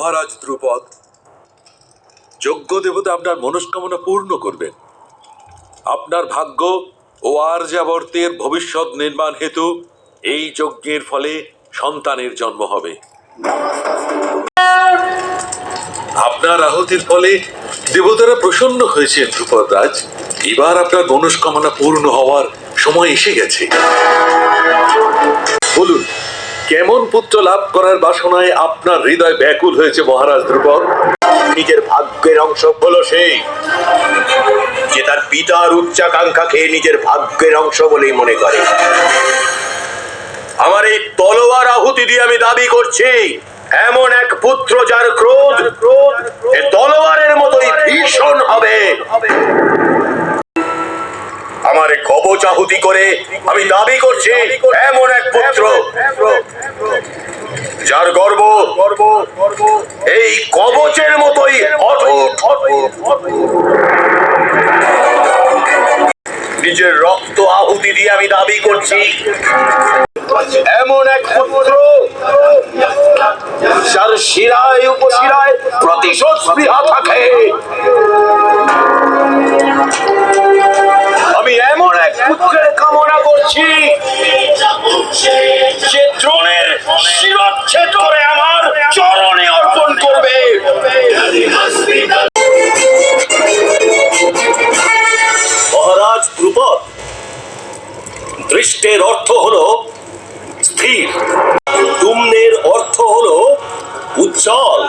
মহারাজ দ্রুপদ যজ্ঞ দেবতা আপনার মনস্কামনা পূর্ণ করবেন। আপনার ভাগ্য ও আর্যাবর্তের ভবিষ্যৎ নির্মাণ হেতু এই যজ্ঞের ফলে সন্তানের জন্ম হবে। আপনার আহুতির ফলে দেবতারা প্রসন্ন হয়েছেন ধ্রুপদ রাজ। এবার আপনার মনস্কামনা পূর্ণ হওয়ার সময় এসে গেছে। বলুন কেমন পুত্র লাভ করার বাসনায় আপনার হৃদয় ব্যাকুল হয়েছে মহারাজ ধ্রুপদ নিজের ভাগ্যের অংশ হলো সেই, যে তার পিতার উচ্চাকাঙ্ক্ষাকে নিজের ভাগ্যের অংশ বলেই মনে করে। আমার এই তলোয়ার আহুতি দিয়ে আমি দাবি করছি, এমন এক পুত্র যার ক্রোধ তলোয়ারের মতোই ভীষণ হবে। আমার কবচ আহুতি করে আমি দাবি করছি, এমন এক পুত্র। যার গর্ব গর্ব, এই কবচের মতোই অটুট। নিজের রক্ত আহুতি দিয়ে আমি দাবি করছি, এমন এক পুত্র যার শিরায় উপশিরায় প্রতিশোধ স্পৃহা থাকে। এমন কামনা করছি। যে দ্রোণের শিরচ্ছেদ করে আমার চরণে অর্পণ করবে। মহারাজ দৃষ্টের অর্থ হলো স্থির। তুমনের অর্থ হলো উজ্জ্বল।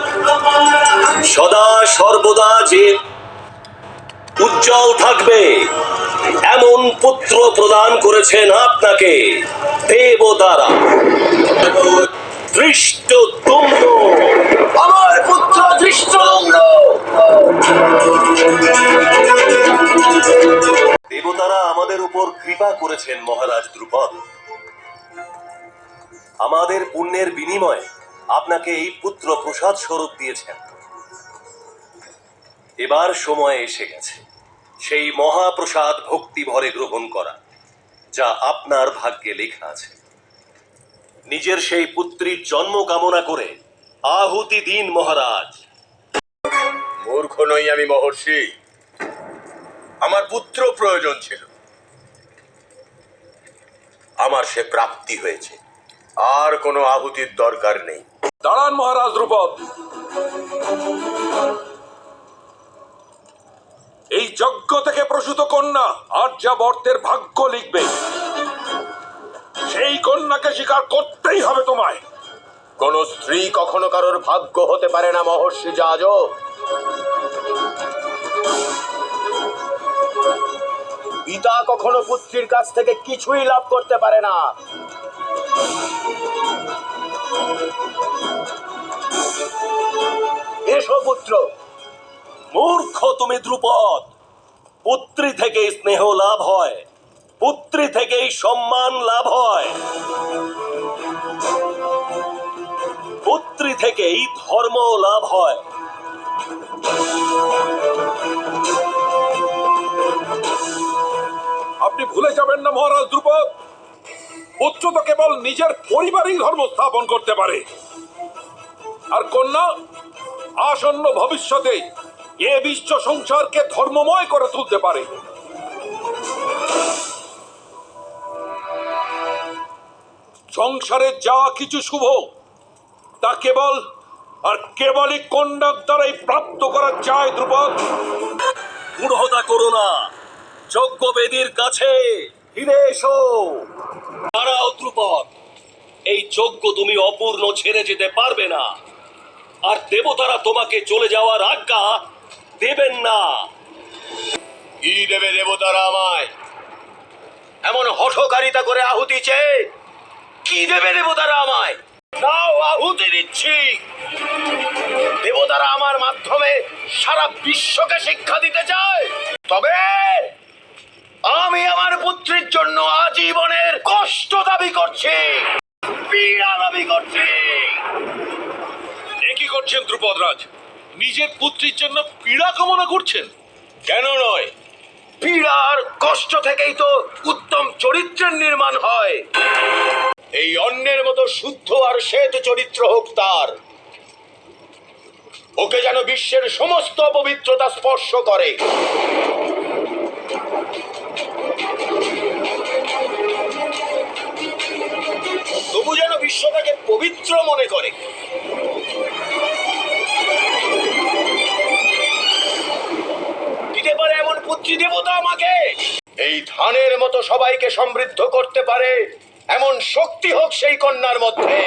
সদা সর্বদা যে উজ্জ্বল থাকবে। এমন পুত্র প্রদান করেছেন আপনাকে, দেবতারা। দৃষ্ট তুম্ন আমার পুত্র দৃষ্ট দেবতারা আমাদের উপর কৃপা করেছেন, মহারাজ দ্রুপদ। আমাদের পুণ্যের বিনিময়ে আপনাকে এই পুত্র প্রসাদ স্বরূপ দিয়েছেন। এবার সময় এসে গেছে। সেই মহাপ্রসাদ ভক্তি ভরে গ্রহণ করা যা আপনার ভাগ্যে লেখা আছে। নিজের সেই পুত্রীর জন্ম কামনা করে আহুতি দিন মহারাজ। মূর্খ নই আমি মহর্ষি। আমার পুত্র প্রয়োজন ছিল। আমার সে প্রাপ্তি হয়েছে। আর কোনো আহুতির দরকার নেই। দাঁড়ান মহারাজ ধ্রুপদ এই যজ্ঞ থেকে প্রসূত কন্যা আর্যাবর্তের ভাগ্য লিখবে। সেই কন্যাকে স্বীকার করতেই হবে তোমায়। কোন স্ত্রী কখনো কারোর ভাগ্য হতে পারে না মহর্ষি জাজ পিতা কখনো পুত্রীর কাছ থেকে কিছুই লাভ করতে পারে না। এসো পুত্র। মূর্খ তুমি দ্রুপদ! পুত্রী থেকে স্নেহ লাভ হয়। পুত্রী থেকেই সম্মান লাভ হয়। পুত্রী থেকেই ধর্ম লাভ হয়। আপনি ভুলে যাবেন না মহারাজ ধ্রুপদ পুত্র তো কেবল নিজের পরিবারেই ধর্ম স্থাপন করতে পারে। আর কন্যা, আসন্ন ভবিষ্যতে এ বিশ্ব সংসারকে ধর্মময় করে তুলতে পারে। সংসারে যা কিছু শুভ, তা কেবল আর কেবলই কন্যার দ্বারাই প্রাপ্ত করা যায়, ধ্রুপদ। মূঢ়তা করো না। যজ্ঞবেদীর কাছে ফিরে এসো। দাঁড়াও দ্রুপদ এই যজ্ঞ তুমি অপূর্ণ ছেড়ে যেতে পারবে না। আর দেবতারা তোমাকে চলে যাওয়ার আজ্ঞা দেবেন না। কি দেবে দেবতারা আমায়? এমন হঠকারিতা করে আহুতি চেয়ে কি দেবে দেবতারা আমায়? নাও আহুতি দিচ্ছি। দেবতারা আমার মাধ্যমে সারা বিশ্বকে শিক্ষা দিতে চায়। তবে আমি আমার পুত্রের জন্য আজীবনের কষ্ট দাবি করছি। পীড়া দাবি করছি। এ কি করছেন ধ্রুপদ রাজ নিজের পুত্রীর জন্য পীড়া কামনা করছেন? কেন নয়? পীড়ার কষ্ট থেকেই তো উত্তম চরিত্রের নির্মাণ হয়। এই অন্যের মতো শুদ্ধ আর শ্বেত চরিত্র হোক তার, ওকে যেন বিশ্বের সমস্ত পবিত্রতা স্পর্শ করে। তবু যেন বিশ্বটাকে পবিত্র মনে করে। পারে এমন পুত্রী দেবতা আমাকে। এই ধানের মতো সবাইকে সমৃদ্ধ করতে পারে, এমন শক্তি হোক সেই কন্যার মধ্যে।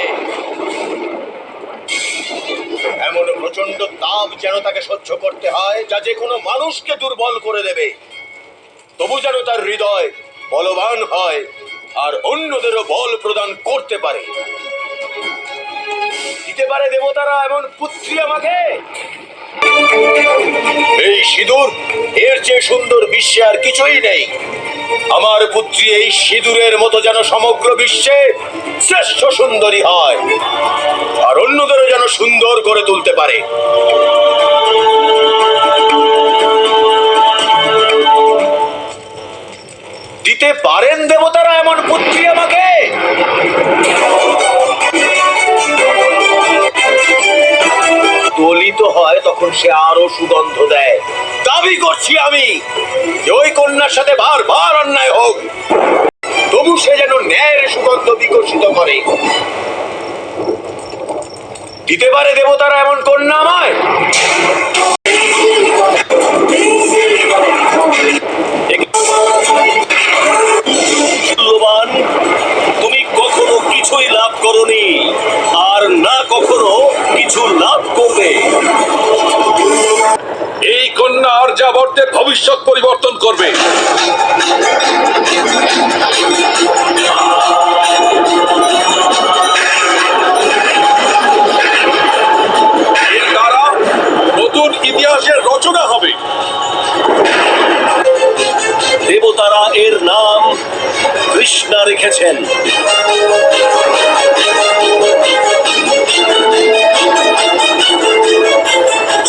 এমন প্রচণ্ড তাপ যেন তাকে সহ্য করতে হয়, যা যে কোনো মানুষকে দুর্বল করে দেবে। তবু যেন তার হৃদয় বলবান হয়, আর অন্যদেরও বল প্রদান করতে পারে। দিতে পারে দেবতারা, এমন পুত্রী আমাকে। এই সিঁদুর, এর চেয়ে সুন্দর বিশ্বে আর কিছুই নেই। আমার পুত্রী এই সিঁদুরের মতো যেন সমগ্র বিশ্বে শ্রেষ্ঠ সুন্দরী হয়, আর অন্যদেরও যেন সুন্দর করে তুলতে পারে। দিতে পারেন দেবতারা এমন পুত্রী আমাকে? দলিত হয়, তখন সে আরও সুগন্ধ দেয়। দাবি করছি আমি যে ওই কন্যার সাথে বারবার অন্যায় হোক, তবু সে যেন ন্যায়ের সুগন্ধ বিকশিত করে। দিতে পারে দেবতারা এমন কন্যা আমায়? আর্যাবর্তের ভবিষ্যৎ পরিবর্তন করবে। নতুন ইতিহাসের রচনা হবে। দেবতারা এর নাম কৃষ্ণা রেখেছেন।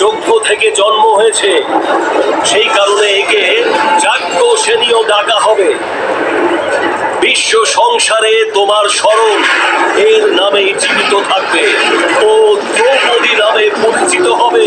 যজ্ঞ থেকে জন্ম হয়েছে। হবে। বিশ্ব সংসারে তোমার স্মরণ এর নামে জীবিত থাকবে ও দ্রৌপদী নামে পরিচিত হবে।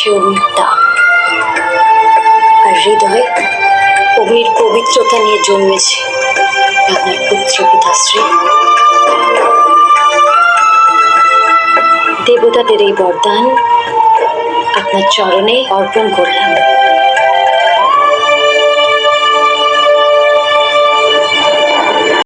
তাপ আর হৃদয়ে অগ্নির পবিত্রতা নিয়ে জন্মেছে আপনার পুত্র পিতাশ্রী দেবতাদের এই বরদান আপনার চরণে অর্পণ করলাম।